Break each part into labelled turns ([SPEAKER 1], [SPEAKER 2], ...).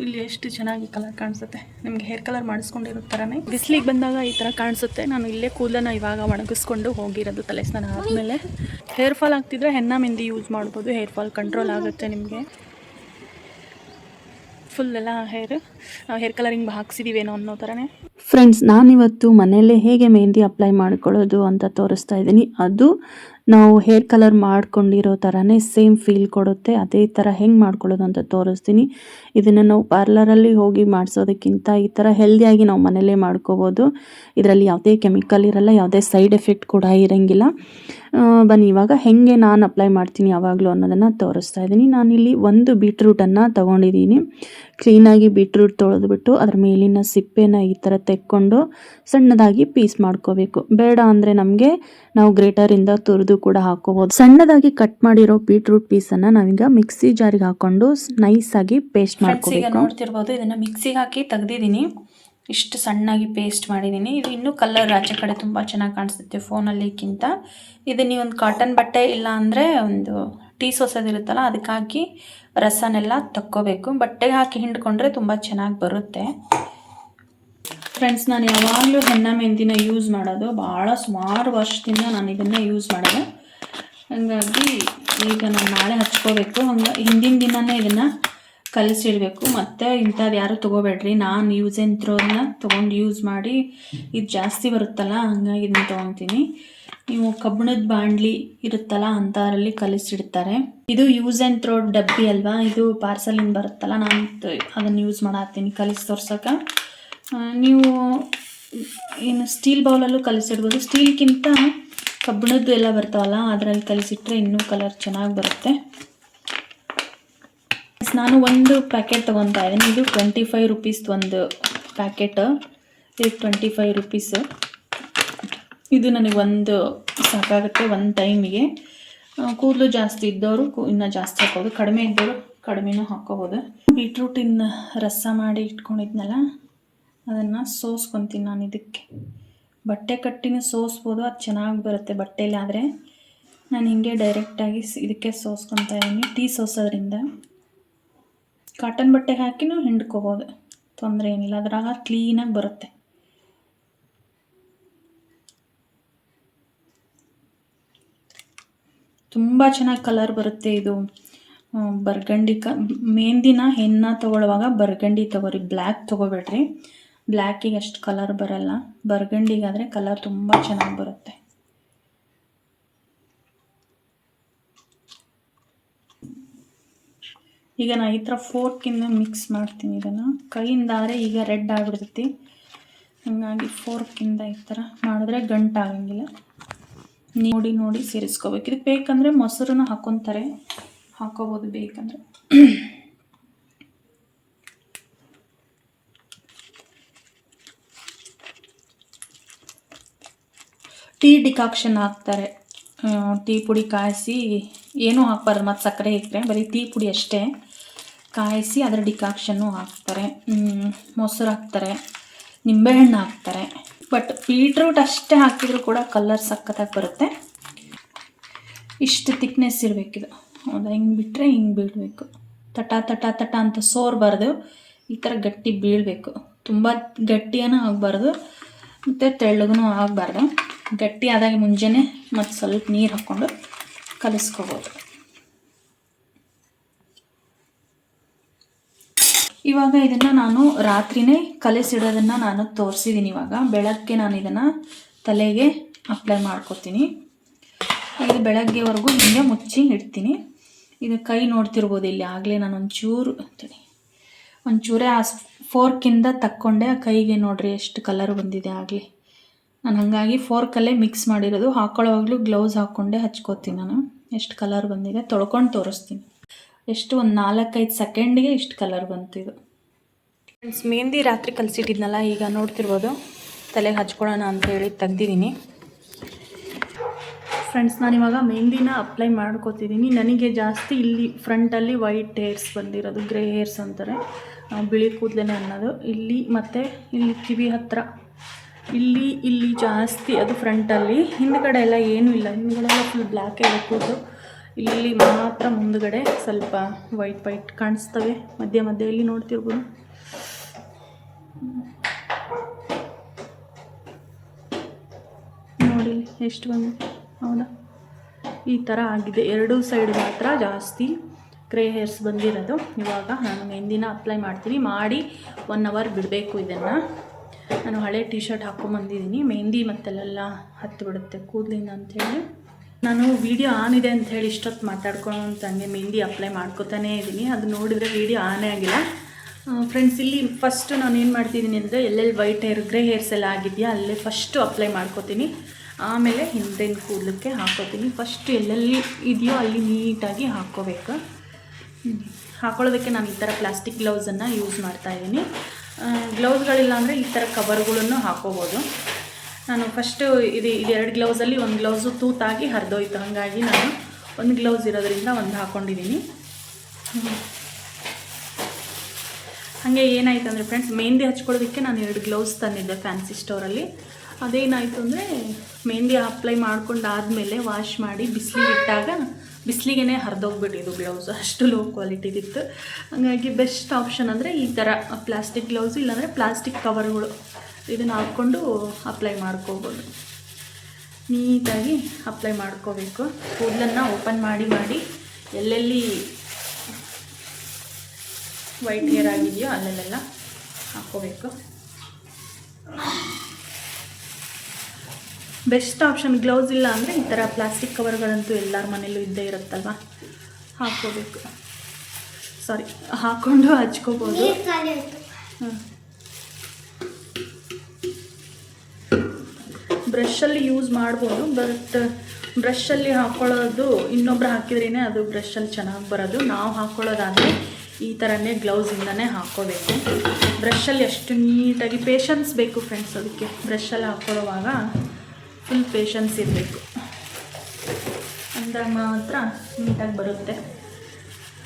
[SPEAKER 1] ಇಲ್ಲಿ ಎಷ್ಟು ಚೆನ್ನಾಗಿ ಕಲರ್ ಕಾಣಿಸುತ್ತೆ. ನಿಮಗೆ ಹೇರ್ ಕಲರ್ ಮಾಡಿಸ್ಕೊಂಡಿರೋ ಥರನೇ ಬಿಸಿಲಿಗೆ ಬಂದಾಗ ಈ ಥರ ಕಾಣಿಸುತ್ತೆ. ನಾನು ಇಲ್ಲೇ ಕೂದಲನ್ನ ಇವಾಗ ಒಣಗಿಸ್ಕೊಂಡು ಹೋಗಿರೋದು ತಲೆ ಸ್ನಾನ ಆದಮೇಲೆ. ಹೇರ್ ಫಾಲ್ ಆಗ್ತಿದ್ರೆ ಹೆಣ್ಣ ಮೆಹಂದಿ ಯೂಸ್ ಮಾಡ್ಬೋದು. ಹೇರ್ ಫಾಲ್ ಕಂಟ್ರೋಲ್ ಆಗುತ್ತೆ ನಿಮಗೆ. ಫುಲ್ ಎಲ್ಲ ಹೇರ್ ಹೇರ್ ಕಲರಿಂಗ್ ಹಾಕ್ಸಿದೀವೇನೋ ಅನ್ನೋ ಥರನೇ
[SPEAKER 2] ಫ್ರೆಂಡ್ಸ್ ನಾನಿವತ್ತು ಮನೆಯಲ್ಲೇ ಹೇಗೆ ಮೆಹಂದಿ ಅಪ್ಲೈ ಮಾಡ್ಕೊಳ್ಳೋದು ಅಂತ ತೋರಿಸ್ತಾ ಇದ್ದೀನಿ. ಅದು ನಾವು ಹೇರ್ ಕಲರ್ ಮಾಡ್ಕೊಂಡಿರೋ ಥರನೇ ಸೇಮ್ ಫೀಲ್ ಕೊಡುತ್ತೆ. ಅದೇ ಥರ ಹೆಂಗೆ ಮಾಡ್ಕೊಳ್ಳೋದು ಅಂತ ತೋರಿಸ್ತೀನಿ. ಇದನ್ನು ನಾವು ಪಾರ್ಲರಲ್ಲಿ ಹೋಗಿ ಮಾಡಿಸೋದಕ್ಕಿಂತ ಈ ಥರ ಹೆಲ್ದಿಯಾಗಿ ನಾವು ಮನೆಯಲ್ಲೇ ಮಾಡ್ಕೋಬೋದು. ಇದರಲ್ಲಿ ಯಾವುದೇ ಕೆಮಿಕಲ್ ಇರಲ್ಲ, ಯಾವುದೇ ಸೈಡ್ ಎಫೆಕ್ಟ್ ಕೂಡ ಇರೋಂಗಿಲ್ಲ. ಬನ್ನಿ, ಇವಾಗ ಹೆಂಗೆ ನಾನು ಅಪ್ಲೈ ಮಾಡ್ತೀನಿ ಯಾವಾಗಲೂ ಅನ್ನೋದನ್ನು ತೋರಿಸ್ತಾ ಇದ್ದೀನಿ. ನಾನಿಲ್ಲಿ ಒಂದು ಬೀಟ್ರೂಟನ್ನು ತೊಗೊಂಡಿದ್ದೀನಿ. ಕ್ಲೀನಾಗಿ ಬೀಟ್ರೂಟ್ ತೊಳೆದ್ಬಿಟ್ಟು ಅದ್ರ ಮೇಲಿನ ಸಿಪ್ಪೆನ ಈ ಥರ ತೆಕ್ಕೊಂಡು ಸಣ್ಣದಾಗಿ ಪೀಸ್ ಮಾಡ್ಕೋಬೇಕು. ಬೇಡ ಅಂದರೆ ನಮಗೆ ನಾವು ಗ್ರೇಟರಿಂದ ತುರಿದು ಕೂಡ ಹಾಕೋಬೋದು. ಸಣ್ಣದಾಗಿ ಕಟ್ ಮಾಡಿರೋ ಬೀಟ್ರೂಟ್ ಪೀಸನ್ನು ನಾವೀಗ ಮಿಕ್ಸಿ ಜಾರಿಗೆ ಹಾಕೊಂಡು ನೈಸಾಗಿ ಪೇಸ್ಟ್ ಮಾಡ್ಕೋಬೇಕು.
[SPEAKER 1] ನೋಡ್ತಿರ್ಬೋದು ಇದನ್ನು ಮಿಕ್ಸಿಗೆ ಹಾಕಿ ತೆಗ್ದಿದ್ದೀನಿ. ಇಷ್ಟು ಸಣ್ಣಾಗಿ ಪೇಸ್ಟ್ ಮಾಡಿದ್ದೀನಿ. ಇದು ಇನ್ನೂ ಕಲರ್ ಆಚೆ ಕಡೆ ತುಂಬ ಚೆನ್ನಾಗಿ ಕಾಣಿಸುತ್ತೆ ಫೋನಲ್ಲಿಕ್ಕಿಂತ ಇದು ನೀವೊಂದು ಕಾಟನ್ ಬಟ್ಟೆ ಇಲ್ಲ ಅಂದರೆ ಒಂದು ಟೀ ಸೋಸೋದಿರುತ್ತಲ್ಲ ಅದಕ್ಕೆ ಹಾಕಿ ರಸನೆಲ್ಲ ತಕ್ಕೋಬೇಕು. ಬಟ್ಟೆಗೆ ಹಾಕಿ ಹಿಂಡ್ಕೊಂಡ್ರೆ ತುಂಬ ಚೆನ್ನಾಗಿ ಬರುತ್ತೆ. ಫ್ರೆಂಡ್ಸ್ ನಾನು ಯಾವಾಗಲೂ ಹೆಣ್ಣ ಮೆಹಂದಿನ ಯೂಸ್ ಮಾಡೋದು. ಭಾಳ ಸುಮಾರು ವರ್ಷದಿಂದ ನಾನು ಇದನ್ನು ಯೂಸ್ ಮಾಡೋದು. ಹಾಗಾಗಿ ಈಗ ನಾನು ನಾಳೆ ಹಚ್ಕೋಬೇಕು. ಹಂಗೆ ಹಿಂದಿನ ದಿನವೇ ಇದನ್ನು ಕಲಿಸಿಡಬೇಕು ಮತ್ತು ಇಂಥದ್ದು ಯಾರು ತೊಗೋಬೇಡ್ರಿ. ನಾನು ಯೂಸ್ ಆ್ಯಂಡ್ ತೊಗೊಂಡು ಯೂಸ್ ಮಾಡಿ ಇದು ಜಾಸ್ತಿ ಬರುತ್ತಲ್ಲ, ಹಂಗಾಗಿ ಇದನ್ನು ತೊಗೊತೀನಿ. ನೀವು ಕಬ್ಬಿಣದ ಬಾಂಡ್ಲಿ ಇರುತ್ತಲ್ಲ ಅಂಥದ್ರಲ್ಲಿ ಕಲಿಸಿಡ್ತಾರೆ ಇದು ಯೂಸ್ ಆ್ಯಂಡ್ ಥ್ರೋ ಡಬ್ಬಿ ಅಲ್ವಾ? ಇದು ಪಾರ್ಸಲಿಂದ ಬರುತ್ತಲ್ಲ, ನಾನು ಅದನ್ನು ಯೂಸ್ ಮಾಡತ್ತೀನಿ ಕಲಿಸಿ ತೋರ್ಸೋಕೆ. ನೀವು ಏನು ಸ್ಟೀಲ್ ಬೌಲಲ್ಲೂ ಕಲಿಸಿಡ್ಬೋದು ಸ್ಟೀಲ್ಗಿಂತ ಕಬ್ಬಿಣದ್ದು ಎಲ್ಲ ಬರ್ತಾವಲ್ಲ, ಅದರಲ್ಲಿ ಕಲಿಸಿಟ್ರೆ ಇನ್ನೂ ಕಲರ್ ಚೆನ್ನಾಗಿ ಬರುತ್ತೆ. ನಾನು ಒಂದು ಪ್ಯಾಕೆಟ್ ತೊಗೊತಾ ಇದ್ದೀನಿ. ಇದು ಟ್ವೆಂಟಿ ಫೈವ್ ರುಪೀಸ್ ಒಂದು ಪ್ಯಾಕೆಟ್ ಇದು ಟ್ವೆಂಟಿ ಫೈವ್ ರುಪೀಸು ಇದು ನನಗೆ ಒಂದು ಸಾಕಾಗುತ್ತೆ ಒಂದು ಟೈಮಿಗೆ ಕೂದಲು ಜಾಸ್ತಿ ಇದ್ದವರು ಇನ್ನೂ ಜಾಸ್ತಿ ಹಾಕೋದು ಕಡಿಮೆ ಇದ್ದವರು ಕಡಿಮೆನೂ ಹಾಕೋಬೋದು ಬೀಟ್ರೂಟಿನ ರಸ ಮಾಡಿ ಇಟ್ಕೊಂಡಿದ್ನಲ್ಲ, ಅದನ್ನು ಸೋಸ್ಕೊತೀನಿ ನಾನು ಇದಕ್ಕೆ. ಬಟ್ಟೆ ಕಟ್ಟಿನೂ ಸೋಸ್ಬೋದು, ಅದು ಚೆನ್ನಾಗಿ ಬರುತ್ತೆ ಬಟ್ಟೆಲಿ ಆದರೆ. ನಾನು ಹಿಂಗೆ ಡೈರೆಕ್ಟಾಗಿ ಇದಕ್ಕೆ ಸೋಸ್ಕೊತಾ ಇದ್ದೀನಿ. ಟೀ ಸೋಸೋದ್ರಿಂದ. ಕಾಟನ್ ಬಟ್ಟೆಗೆ ಹಾಕಿನೂ ಹಿಂಡ್ಕೋಬೋದು. ತೊಂದರೆ ಏನಿಲ್ಲ, ಅದ್ರಾಗ ಕ್ಲೀನಾಗಿ ಬರುತ್ತೆ. ತುಂಬ ಚೆನ್ನಾಗಿ ಕಲರ್ ಬರುತ್ತೆ ಇದು. ಬರ್ಗಂಡಿ ಕ ಮೆಹಂದಿನ ಹೆಣ್ಣ ತೊಗೊಳ್ಳುವಾಗ ಬರ್ಗಂಡಿ ತೊಗೋರಿ ಬ್ಲ್ಯಾಕ್ ತೊಗೋಬೇಡ್ರಿ. ಬ್ಲ್ಯಾಕಿಗೆ ಅಷ್ಟು ಕಲರ್ ಬರಲ್ಲ. ಬರ್ಗಂಡಿಗಾದರೆ ಕಲರ್ ತುಂಬ ಚೆನ್ನಾಗಿ ಬರುತ್ತೆ. ಈಗ ನಾನು ಈ ಥರ ಫೋರ್ಕಿಂದ ಮಿಕ್ಸ್ ಮಾಡ್ತೀನಿ ಇದನ್ನು ಕೈಯಿಂದಾದರೆ ಈಗ ರೆಡ್ ಆಗಿಬಿಡ್ತೈತಿ. ಹಾಗಾಗಿ ಫೋರ್ಕಿಂದ ಈ ಥರ ಮಾಡಿದ್ರೆ ಗಂಟಾಗಂಗಿಲ್ಲ ನೋಡಿ ನೋಡಿ ಸೇರಿಸ್ಕೋಬೇಕು. ಇದಕ್ಕೆ ಬೇಕಂದರೆ ಮೊಸರನ್ನ ಹಾಕೊತಾರೆ. ಹಾಕೋಬೋದು ಬೇಕಂದರೆ. ಟೀ ಡಿಕಾಕ್ಷನ್ ಹಾಕ್ತಾರೆ. ಟೀ ಪುಡಿ ಕಾಯಿಸಿ ಏನೂ ಹಾಕ್ಬಾರ್ದು. ಮತ್ತು ಸಕ್ಕರೆ ಇಟ್ಟರೆ ಬರೀ ಟೀ ಪುಡಿ ಅಷ್ಟೇ. ಕಾಯಿಸಿ ಅದರ ಡಿಕಾಕ್ಷನ್ನು ಹಾಕ್ತಾರೆ. ಮೊಸರು ಹಾಕ್ತಾರೆ, ನಿಂಬೆಹಣ್ಣು ಹಾಕ್ತಾರೆ. ಬಟ್ ಬೀಟ್ರೂಟ್ ಅಷ್ಟೇ ಹಾಕಿದರೂ ಕೂಡ ಕಲರ್ ಸಖತ್ತಾಗಿ ಬರುತ್ತೆ. ಇಷ್ಟು ತಿಕ್ನೆಸ್ ಇರಬೇಕಿದು. ಹೌದಾ? ಹಿಂಗೆ ಬಿಟ್ಟರೆ ಹಿಂಗೆ ಬೀಳಬೇಕು. ತಟ ತಟ ತಟ ಅಂತ ಸೋರಬಾರ್ದು ಈ ಥರ ಗಟ್ಟಿ ಬೀಳಬೇಕು. ತುಂಬ ಗಟ್ಟಿಯೂ ಆಗಬಾರ್ದು, ಮತ್ತು ತೆಳ್ಳಗೂ ಆಗಬಾರ್ದು. ಗಟ್ಟಿ ಆದಾಗ ಮುಂಜಾನೆ ಮತ್ತು ಸ್ವಲ್ಪ ನೀರು ಹಾಕ್ಕೊಂಡು ಕಲಿಸ್ಕೋಬೋದು. ಇವಾಗ ಇದನ್ನು ನಾನು ರಾತ್ರಿನೇ ಕಲೆಸಿಡೋದನ್ನು ನಾನು ತೋರಿಸಿದ್ದೀನಿ ಇವಾಗ. ಬೆಳಗ್ಗೆ ನಾನು ಇದನ್ನು ತಲೆಗೆ ಅಪ್ಲೈ ಮಾಡ್ಕೊತೀನಿ. ಇದು ಬೆಳಗ್ಗೆವರೆಗೂ ಹಿಂಗೆ ಮುಚ್ಚಿ ಇಡ್ತೀನಿ. ಇದು ಕೈ ನೋಡ್ತಿರ್ಬೋದು ಇಲ್ಲಿ. ಆಗಲೇ ನಾನು ಒಂಚೂರು ಅಂತೇಳಿ ಒಂಚೂರೇ ಆ ಫೋರ್ಕಿಂದ ತಕ್ಕೊಂಡೆ. ಆ ಕೈಗೆ ನೋಡ್ರಿ ಎಷ್ಟು ಕಲರ್ ಬಂದಿದೆ ಆಗಲಿ. ನಾನು ಹಾಗಾಗಿ ಫೋರ್ಕಲ್ಲೇ ಮಿಕ್ಸ್ ಮಾಡಿರೋದು. ಹಾಕೊಳ್ಳೋವಾಗಲೂ ಗ್ಲೌಸ್ ಹಾಕ್ಕೊಂಡೆ ಹಚ್ಕೋತೀನಿ ನಾನು. ಎಷ್ಟು ಕಲರ್ ಬಂದಿದೆ ತೊಳ್ಕೊಂಡು ತೋರಿಸ್ತೀನಿ. ಎಷ್ಟು ಒಂದು ನಾಲ್ಕೈದು ಸೆಕೆಂಡಿಗೆ ಇಷ್ಟು ಕಲರ್ ಬಂತು ಇದು. ಫ್ರೆಂಡ್ಸ್ ಮೆಹಂದಿ ರಾತ್ರಿ ಕಲಿಸಿಟ್ಟಿದ್ನಲ್ಲ ಈಗ ನೋಡ್ತಿರ್ಬೋದು. ತಲೆಗೆ ಹಚ್ಕೊಳ್ಳೋಣ ಅಂತ ಹೇಳಿ ತೆಗ್ದಿದ್ದೀನಿ. ಫ್ರೆಂಡ್ಸ್ ನಾನಿವಾಗ ಮೆಹಂದಿನ ಅಪ್ಲೈ ಮಾಡ್ಕೋತಿದ್ದೀನಿ. ನನಗೆ ಜಾಸ್ತಿ ಇಲ್ಲಿ ಫ್ರಂಟಲ್ಲಿ ವೈಟ್ ಹೇರ್ಸ್ ಬಂದಿರೋದು ಗ್ರೇ ಹೇರ್ಸ್ ಅಂತಾರೆ. ಬಿಳಿ ಕೂದಲೇ ಅನ್ನೋದು. ಇಲ್ಲಿ ಮತ್ತು ಇಲ್ಲಿ ಕಿವಿ ಹತ್ತಿರ ಇಲ್ಲಿ ಇಲ್ಲಿ ಜಾಸ್ತಿ ಅದು ಫ್ರಂಟಲ್ಲಿ ಹಿಂದ್ಗಡೆ ಎಲ್ಲ ಏನೂ ಇಲ್ಲ. ಹಿಂದ್ಗಡೆ ಎಲ್ಲ ಫುಲ್ ಬ್ಲ್ಯಾಕ್ ಇರೋ ಕೂದಲು ಇಲ್ಲಿ ಮಾತ್ರ ಮುಂದುಗಡೆ ಸ್ವಲ್ಪ ವೈಟ್ ವೈಟ್ ಕಾಣಿಸ್ತವೆ. ಮಧ್ಯ ಮಧ್ಯ ಇಲ್ಲಿ ನೋಡ್ತಿರ್ಬೋದು? ನೋಡಿ, ಎಷ್ಟು ಬಂದಿದೆ? ಹೌದಾ? ಈ ಥರ ಆಗಿದೆ. ಎರಡೂ ಸೈಡ್ ಮಾತ್ರ ಜಾಸ್ತಿ ಕ್ರೇ ಹೇರ್ಸ್ ಬಂದಿರೋದು. ಇವಾಗ ನಾನು ಮೆಹಂದಿನ ಅಪ್ಲೈ ಮಾಡ್ತೀನಿ. ಮಾಡಿ ಒನ್ ಅವರ್ ಬಿಡಬೇಕು ಇದನ್ನು. ನಾನು ಹಳೆ ಟಿ ಶರ್ಟ್ ಹಾಕ್ಕೊಂಬಂದಿದ್ದೀನಿ ಮೆಹಂದಿ ಮತ್ತೆಲ್ಲ ಹತ್ತು ಬಿಡುತ್ತೆ ಕೂದಲಿಂದ ಅಂಥೇಳಿ ನಾನು ವಿಡಿಯೋ ಆನ್ ಇದೆ ಅಂತ ಹೇಳಿ ಇಷ್ಟೊತ್ತು ಮಾತಾಡ್ಕೊಂಡು ಹಂಗೆ ಮೆಹಂದಿ ಅಪ್ಲೈ ಮಾಡ್ಕೋತಾನೇ ಇದ್ದೀನಿ. ಅದು ನೋಡಿದರೆ ವಿಡಿಯೋ ಆನೇ ಆಗಿಲ್ಲ. ಫ್ರೆಂಡ್ಸ್ ಇಲ್ಲಿ ಫಸ್ಟು ನಾನು ಏನು ಮಾಡ್ತಿದ್ದೀನಿ ಅಂದರೆ ಎಲ್ಲೆಲ್ಲಿ ವೈಟ್ ಹೇರ್ ಗ್ರೇ ಹೇರ್ಸ್ ಎಲ್ಲ ಆಗಿದೆಯಾ, ಅಲ್ಲೇ ಫಸ್ಟು ಅಪ್ಲೈ ಮಾಡ್ಕೋತೀನಿ. ಆಮೇಲೆ ಹಿಂದಿನ ಕೂದಲಕ್ಕೆ ಹಾಕೋತೀನಿ. ಫಸ್ಟ್ ಎಲ್ಲೆಲ್ಲಿ ಇದೆಯೋ ಅಲ್ಲಿ ನೀಟಾಗಿ ಹಾಕ್ಕೋಬೇಕು ಹಾಕೊಳ್ಳೋದಕ್ಕೆ ನಾನು ಈ ಥರ ಪ್ಲಾಸ್ಟಿಕ್ ಗ್ಲೌಸನ್ನು ಯೂಸ್ ಮಾಡ್ತಾ ಇದ್ದೀನಿ. ಗ್ಲೌಸ್ಗಳಿಲ್ಲ ಅಂದರೆ ಈ ಥರ ಕವರ್ಗಳನ್ನು ಹಾಕೋಬೋದು. ನಾನು ಫಸ್ಟು ಇದು ಇದು ಎರಡು ಗ್ಲೌಸಲ್ಲಿ ಒಂದು ಗ್ಲೌಸು ತೂತಾಗಿ ಹರಿದೋಯ್ತು. ಹಾಗಾಗಿ ನಾನು ಒಂದು ಗ್ಲೌಸ್ ಇರೋದ್ರಿಂದ ಒಂದು ಹಾಕ್ಕೊಂಡಿದ್ದೀನಿ ಹಾಗೆ ಏನಾಯ್ತು ಅಂದರೆ ಫ್ರೆಂಡ್ಸ್ ಮೆಹಂದಿ ಹಚ್ಕೊಳ್ಳೋದಕ್ಕೆ ನಾನು ಎರಡು ಗ್ಲೌಸ್ ತಂದಿದ್ದೆ ಫ್ಯಾನ್ಸಿ ಸ್ಟೋರಲ್ಲಿ ಅದೇನಾಯಿತು ಅಂದರೆ ಮೆಹಂದಿ ಅಪ್ಲೈ ಮಾಡ್ಕೊಂಡಾದಮೇಲೆ ವಾಶ್ ಮಾಡಿ ಬಿಸಿಲಿಗೆ ಇಟ್ಟಾಗ ಬಿಸಿಲಿಗೆ ಹರಿದೋಗ್ಬಿಟ್ಟಿದ್ದು ಗ್ಲೌಸ್ ಅಷ್ಟು ಲೋ ಕ್ವಾಲಿಟಿದಿತ್ತು ಹಾಗಾಗಿ ಬೆಸ್ಟ್ ಆಪ್ಷನ್ ಅಂದರೆ ಈ ಥರ ಪ್ಲಾಸ್ಟಿಕ್ ಗ್ಲೌಸ್ ಇಲ್ಲಾಂದರೆ ಪ್ಲಾಸ್ಟಿಕ್ ಕವರ್ಗಳು ಇದನ್ನು ಹಾಕ್ಕೊಂಡು ಅಪ್ಲೈ ಮಾಡ್ಕೋಬೋದು. ನೀಟಾಗಿ ಅಪ್ಲೈ ಮಾಡ್ಕೋಬೇಕು. ಕೂದಲನ್ನು ಓಪನ್ ಮಾಡಿ ಮಾಡಿ ಎಲ್ಲೆಲ್ಲಿ ವೈಟ್ ಹೇರ್ ಆಗಿದೆಯೋ ಅಲ್ಲೆಲ್ಲ ಹಾಕ್ಕೋಬೇಕು. ಬೆಸ್ಟ್ ಆಪ್ಷನ್ ಗ್ಲೌಸ್ ಇಲ್ಲ ಅಂದರೆ ಈ ಥರ ಪ್ಲಾಸ್ಟಿಕ್ ಕವರ್ಗಳಂತೂ ಎಲ್ಲರ ಮನೇಲೂ ಇದ್ದೇ ಇರುತ್ತಲ್ವ? ಹಾಕ್ಕೋಬೇಕು. ಸಾರಿ ಹಾಕ್ಕೊಂಡು ಹಚ್ಕೋಬೋದು. ಹ್ಮ್. ಬ್ರಷಲ್ಲಿ ಯೂಸ್ ಮಾಡ್ಬೋದು, ಬಟ್ ಬ್ರಷಲ್ಲಿ ಹಾಕ್ಕೊಳ್ಳೋದು ಇನ್ನೊಬ್ರು ಹಾಕಿದ್ರೇ ಅದು ಬ್ರಷಲ್ಲಿ ಚೆನ್ನಾಗಿ ಬರೋದು. ನಾವು ಹಾಕ್ಕೊಳ್ಳೋದಾದರೆ ಈ ಥರನೇ ಗ್ಲೌಸಿಂದನೇ ಹಾಕ್ಕೋಬೇಕು ಬ್ರಷಲ್ಲಿ ಎಷ್ಟು ನೀಟಾಗಿ ಪೇಷನ್ಸ್ ಬೇಕು ಫ್ರೆಂಡ್ಸ್ ಅದಕ್ಕೆ. ಬ್ರಷಲ್ಲಿ ಹಾಕ್ಕೊಳ್ಳೋವಾಗ ಫುಲ್ ಪೇಷನ್ಸ್ ಇರಬೇಕು. ಅಂದಾಗ ಮಾತ್ರ ನೀಟಾಗಿ ಬರುತ್ತೆ.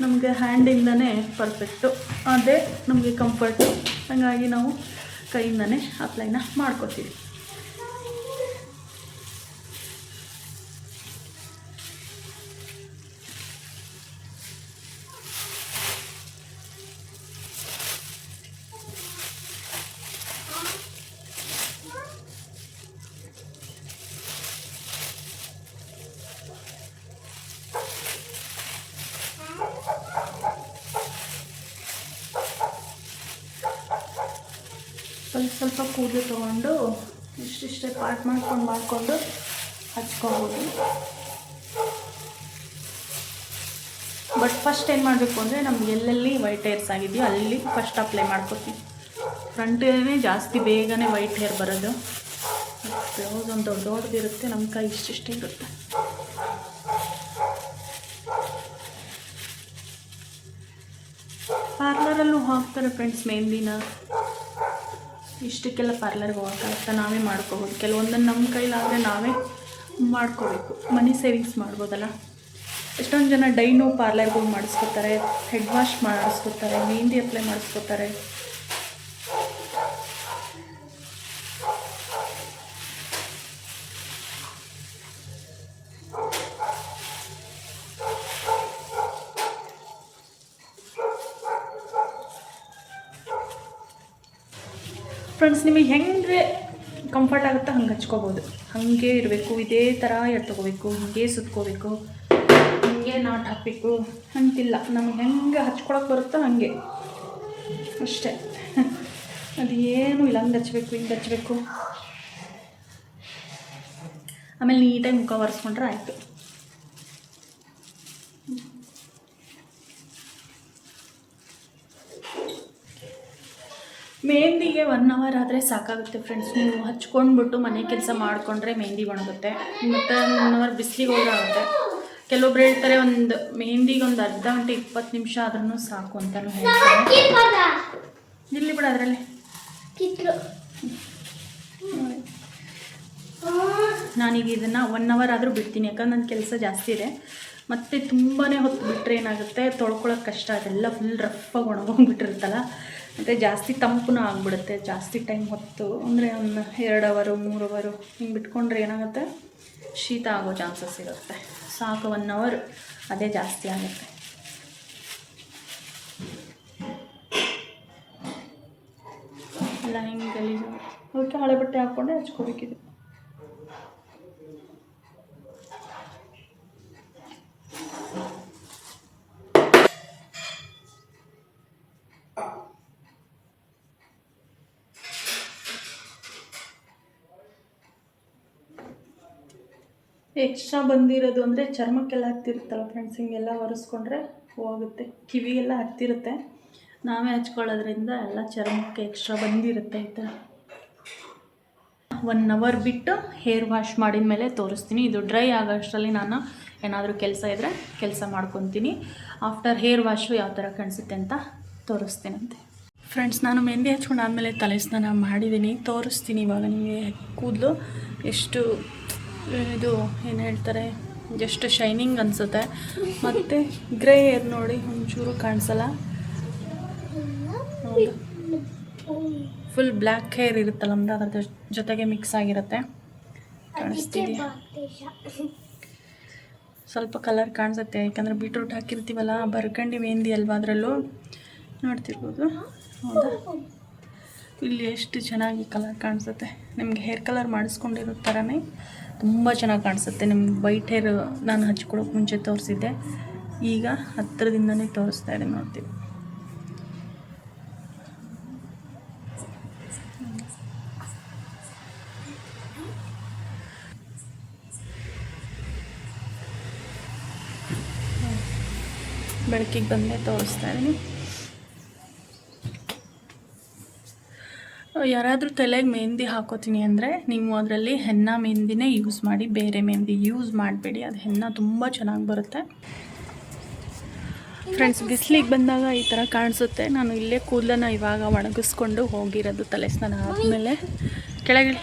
[SPEAKER 1] ನಮಗೆ ಹ್ಯಾಂಡಿಂದನೇ ಪರ್ಫೆಕ್ಟು ಅದೇ ನಮಗೆ ಕಂಫರ್ಟು ಹಾಗಾಗಿ ನಾವು ಕೈಯಿಂದನೇ ಅಪ್ಲೈನ ಮಾಡ್ಕೋತೀವಿ. ಸ್ವಲ್ಪ ಕೂದಲು ತೊಗೊಂಡು ಇಷ್ಟಿಷ್ಟೇ ಪಾರ್ಟ್ ಮಾಡ್ಕೊಂಡು ಮಾಡಿಕೊಂಡು ಹಚ್ಕೊಬೋದು. ಬಟ್ ಫಸ್ಟ್ ಏನು ಮಾಡಬೇಕು ಅಂದರೆ ನಮ್ಗೆ ಎಲ್ಲೆಲ್ಲಿ ವೈಟ್ ಹೇರ್ಸ್ ಆಗಿದೆಯೋ ಅಲ್ಲಿ ಫಸ್ಟ್ ಅಪ್ಲೈ ಮಾಡ್ಕೋತೀವಿ ಫ್ರಂಟೇ ಜಾಸ್ತಿ ಬೇಗನೆ ವೈಟ್ ಹೇರ್ ಬರೋದು. ಬ್ಲೌಸ್ ಒಂದು ದೊಡ್ಡ ದೊಡ್ಡದಿರುತ್ತೆ ನಮ್ಮ ಕೈ ಇಷ್ಟಿಷ್ಟೇ ಇರುತ್ತೆ. ಪಾರ್ಲರಲ್ಲೂ ಹಾಕ್ತಾರೆ ಫ್ರೆಂಡ್ಸ್ ಮೆಹಂದಿನ. ಇಷ್ಟಕ್ಕೆಲ್ಲ ಪಾರ್ಲರ್ಗೆ ಹೋಗೋಕ್ಕಾಗುತ್ತೆ ನಾವೇ ಮಾಡ್ಕೋಬೋದು. ಕೆಲವೊಂದನ್ನು ನಮ್ಮ ಕೈಲಾದರೆ ನಾವೇ ಮಾಡ್ಕೋಬೇಕು. ಮನಿ ಸೇವಿಂಗ್ಸ್ ಮಾಡ್ಬೋದಲ್ಲ? ಎಷ್ಟೊಂದು ಜನ ಡೈನು ಪಾರ್ಲರ್ಗೆ ಹೋಗಿ ಮಾಡಿಸ್ಕೊತಾರೆ ಹೆಡ್ ವಾಶ್ ಮಾಡಿಸ್ಕೊತಾರೆ ಮೆಹಂದಿ ಅಪ್ಲೈ ಮಾಡಿಸ್ಕೊತಾರೆ. ನಿಮಗೆ ಹೆಂಗೆ ಕಂಫರ್ಟ್ ಆಗುತ್ತೋ ಹಂಗೆ ಹಚ್ಕೋಬೋದು. ಹಾಗೆ ಇರಬೇಕು, ಇದೇ ಥರ ಎಡ್ತಗೋಬೇಕು ಹೀಗೆ ಸುತ್ಕೋಬೇಕು, ಹಿಂಗೆ ನಾಟ್ ಹಾಕಬೇಕು ಅಂತಿಲ್ಲ ನಮ್ಗೆ ಹೆಂಗೆ ಹಚ್ಕೊಳಕ್ಕೆ ಬರುತ್ತೋ ಹಾಗೆ. ಅಷ್ಟೇ. ಅದು ಏನೂ ಇಲ್ಲ, ಹಂಗೆ ಹಚ್ಬೇಕು, ಹಿಂಗೆ ಹಚ್ಬೇಕು. ಆಮೇಲೆ ನೀಟಾಗಿ ಮುಖ ಒರೆಸ್ಕೊಂಡ್ರೆ ಆಯಿತು. ಮೆಹಂದಿಗೆ ಒನ್ ಅವರ್ ಆದರೆ ಸಾಕಾಗುತ್ತೆ ಫ್ರೆಂಡ್ಸ್ ನೀವು ಹಚ್ಕೊಂಡ್ಬಿಟ್ಟು ಮನೆ ಕೆಲಸ ಮಾಡಿಕೊಂಡ್ರೆ ಮೆಹಂದಿ ಒಣಗುತ್ತೆ. ಮತ್ತು ಒನ್ ಅವರ್ ಬಿಸಿಲಿಗೆ ಹೋಗುತ್ತೆ ಕೆಲವೊಬ್ರು ಹೇಳ್ತಾರೆ ಒಂದು ಮೆಹಂದಿಗೆ ಒಂದು ಅರ್ಧ ಗಂಟೆ ಇಪ್ಪತ್ತು ನಿಮಿಷ ಆದ್ರೂ ಸಾಕು ಅಂತಲೂ ಹೇಳ್ತಾರೆ. ಇರಲಿ ಬಿಡ ಅದರಲ್ಲಿ. ನಾನೀಗ ಇದನ್ನು ಒನ್ ಅವರ್ ಆದರೂ ಬಿಡ್ತೀನಿ. ಯಾಕಂದ್ರೆ ನನ್ನ ಕೆಲಸ ಜಾಸ್ತಿ ಇದೆ. ಮತ್ತು ತುಂಬಾ ಹೊತ್ತು ಬಿಟ್ಟರೆ ಏನಾಗುತ್ತೆ? ತೊಳ್ಕೊಳ್ಳೋಕೆ ಕಷ್ಟ. ಅದೆಲ್ಲ ಫುಲ್ ರಫಾಗಿ ಒಣಗೋಗ್ಬಿಟ್ಟಿರುತ್ತಲ್ಲ ಮತ್ತು ಜಾಸ್ತಿ ತಂಪುನೂ ಆಗಿಬಿಡುತ್ತೆ, ಜಾಸ್ತಿ ಟೈಮ್ ಹೊತ್ತು. ಅಂದರೆ ಒಂದು ಎರಡು ಅವರು ಮೂರು ಅವರು ಹಿಂಗೆ ಬಿಟ್ಕೊಂಡ್ರೆ ಏನಾಗುತ್ತೆ? ಶೀತ ಆಗೋ ಚಾನ್ಸಸ್ ಇರುತ್ತೆ. ಸಾಕು ಒನ್ ಅವರ್ ಅದೇ ಜಾಸ್ತಿ ಆಗುತ್ತೆ. ಎಲ್ಲ ಹಿಂಗೆ ಗಲೀಜು ಅದಕ್ಕೆ ಹಳೆ ಬಟ್ಟೆ ಹಾಕ್ಕೊಂಡೆ ಹಚ್ಕೋಬೇಕಿದೆ. ಎಕ್ಸ್ಟ್ರಾ ಬಂದಿರೋದು ಅಂದರೆ ಚರ್ಮಕ್ಕೆಲ್ಲ ಹತ್ತಿರುತ್ತಲ್ಲ ಫ್ರೆಂಡ್ಸ್ ಹಿಂಗೆಲ್ಲ ಒರೆಸ್ಕೊಂಡ್ರೆ ಹೋಗುತ್ತೆ. ಕಿವಿಗೆಲ್ಲ ಹತ್ತಿರುತ್ತೆ. ನಾವೇ ಹಚ್ಕೊಳ್ಳೋದ್ರಿಂದ ಎಲ್ಲ ಚರ್ಮಕ್ಕೆ ಎಕ್ಸ್ಟ್ರಾ ಬಂದಿರುತ್ತೆ ಈ ಥರ. ಒನ್ ಅವರ್ ಬಿಟ್ಟು ಹೇರ್ ವಾಶ್ ಮಾಡಿದ ಮೇಲೆ ತೋರಿಸ್ತೀನಿ. ಇದು ಡ್ರೈ ಆಗೋಷ್ಟರಲ್ಲಿ ನಾನು ಏನಾದರೂ ಕೆಲಸ ಇದ್ದರೆ ಕೆಲಸ ಮಾಡ್ಕೊತೀನಿ. ಆಫ್ಟರ್ ಹೇರ್ ವಾಶು ಯಾವ ಥರ ಕಾಣಿಸುತ್ತೆ ಅಂತ ತೋರಿಸ್ತೀನಂತೆ. ಫ್ರೆಂಡ್ಸ್ ನಾನು ಮೆಹಂದಿ ಹಚ್ಕೊಂಡು ಆದಮೇಲೆ ತಲೆ ಸ್ನಾನ ಮಾಡಿದ್ದೀನಿ. ತೋರಿಸ್ತೀನಿ ಇವಾಗ ನಿಮಗೆ ಕೂದಲು ಎಷ್ಟು ಇದು ಏನು ಹೇಳ್ತಾರೆ ಜಸ್ಟ್ ಶೈನಿಂಗ್ ಅನಿಸುತ್ತೆ. ಮತ್ತು ಗ್ರೇ ಏರ್ ನೋಡಿ ಒಂಚೂರು ಕಾಣಿಸಲ್ಲ? ಫುಲ್ ಬ್ಲ್ಯಾಕ್ ಹೇರ್ ಇರುತ್ತಲ್ಲ ನಮ್ದು, ಅದರ ಜೊತೆಗೆ ಮಿಕ್ಸ್ ಆಗಿರುತ್ತೆ. ಕಾಣಿಸ್ತೀವಿ ಸ್ವಲ್ಪ ಕಲರ್ ಕಾಣಿಸುತ್ತೆ, ಯಾಕಂದರೆ ಬೀಟ್ರೂಟ್ ಹಾಕಿರ್ತೀವಲ್ಲ, ಬರ್ಕಂಡಿ ಮೆಹಂದಿ ಅಲ್ವಾ ಅದರಲ್ಲೂ? ನೋಡ್ತಿರ್ಬೋದು. ಹೌದಾ? ಇಲ್ಲಿ ಎಷ್ಟು ಚೆನ್ನಾಗಿ ಕಲರ್ ಕಾಣಿಸುತ್ತೆ. ನಿಮಗೆ ಹೇರ್ ಕಲರ್ ಮಾಡಿಸ್ಕೊಂಡಿರೋ ಥರನೇ ತುಂಬ ಚೆನ್ನಾಗಿ ಕಾಣಿಸುತ್ತೆ. ನಿಮ್ಮ ವೈಟ್ ಹೇರ್ ನಾನು ಹಚ್ಕೊಳ್ಳೋಕೆ ಮುಂಚೆ ತೋರಿಸಿದ್ದೆ. ಈಗ ಹತ್ತಿರದಿಂದನೇ ತೋರಿಸ್ತಾ ಇದೆ ನೋಡ್ತೀವಿ. ಬೆಳಕಿಗೆ ಬಂದೇ ತೋರಿಸ್ತಾ ಇದ್ದೀನಿ. ಯಾರಾದರೂ ತಲೆಗೆ ಮೆಹಂದಿ ಹಾಕೋತೀನಿ ಅಂದರೆ ನೀವು ಅದರಲ್ಲಿ ಹೆನ್ನ ಮೆಹಂದಿನೇ ಯೂಸ್ ಮಾಡಿ ಬೇರೆ ಮೆಹಂದಿ ಯೂಸ್ ಮಾಡಬೇಡಿ. ಅದು ಹೆನ್ನ ತುಂಬ ಚೆನ್ನಾಗಿ ಬರುತ್ತೆ. ಫ್ರೆಂಡ್ಸ್ ಬಿಸಿಲಿಗೆ ಬಂದಾಗ ಈ ಥರ ಕಾಣಿಸುತ್ತೆ. ನಾನು ಇಲ್ಲೇ ಕೂದಲನ್ನ ಇವಾಗ ಒಣಗಿಸ್ಕೊಂಡು ಹೋಗಿರೋದು ತಲೆ ಸ್ನಾನ ಆದಮೇಲೆ. ಕೆಳಗಿಳಿ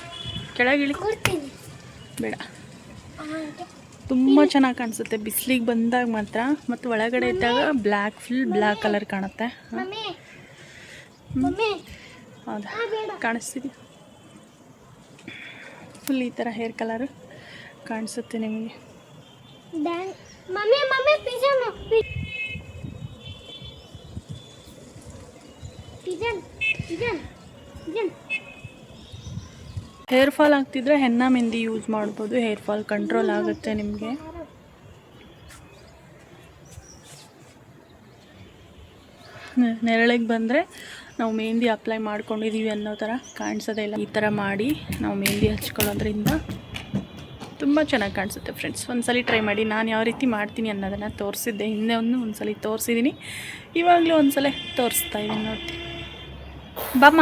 [SPEAKER 1] ಕೆಳಗಿಳಿ. ಬೇಡ. ತುಂಬ ಚೆನ್ನಾಗಿ ಕಾಣಿಸುತ್ತೆ. ಬಿಸಿಲಿಗೆ ಬಂದಾಗ ಮಾತ್ರ. ಮತ್ತು ಒಳಗಡೆ ಇದ್ದಾಗ ಬ್ಲ್ಯಾಕ್ ಫುಲ್ ಬ್ಲ್ಯಾಕ್ ಕಲರ್ ಕಾಣುತ್ತೆ. ಹೌದಾ? ಕಾಣಿಸ್ತಿದೆ ಫುಲ್ ಈ ಥರ ಹೇರ್ ಕಲರು ಕಾಣಿಸುತ್ತೆ ನಿಮಗೆ. ಹೇರ್ ಫಾಲ್ ಆಗ್ತಿದ್ರೆ ಹೆನ್ನ ಮೆಹಂದಿ ಯೂಸ್ ಮಾಡ್ಬೋದು. ಹೇರ್ ಫಾಲ್ ಕಂಟ್ರೋಲ್ ಆಗುತ್ತೆ ನಿಮಗೆ. ನೆರಳಿಗೆ ಬಂದರೆ ನಾವು ಮೆಹಂದಿ ಅಪ್ಲೈ ಮಾಡ್ಕೊಂಡಿದ್ದೀವಿ ಅನ್ನೋ ಥರ ಕಾಣಿಸೋದೇ ಇಲ್ಲ. ಈ ಥರ ಮಾಡಿ ನಾವು ಮೆಹಂದಿ ಹಚ್ಕೊಳ್ಳೋದ್ರಿಂದ ತುಂಬ ಚೆನ್ನಾಗಿ ಕಾಣಿಸುತ್ತೆ ಫ್ರೆಂಡ್ಸ್ ಒಂದ್ಸಲಿ ಟ್ರೈ ಮಾಡಿ. ನಾನು ಯಾವ ರೀತಿ ಮಾಡ್ತೀನಿ ಅನ್ನೋದನ್ನು ತೋರಿಸಿದ್ದೆ. ಹಿಂದೆ ಒಂದು ಒಂದ್ಸಲಿ ತೋರಿಸಿದ್ದೀನಿ ಇವಾಗಲೂ ಒಂದ್ಸಲ ತೋರಿಸ್ತಾ ಇದ್ದೀನಿ ನೋಡ್ತೀನಿ ಬಮ್ಮ.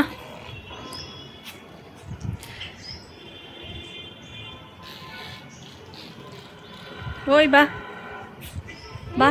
[SPEAKER 1] ಓಯ್ ಬಾ. ಬಾ.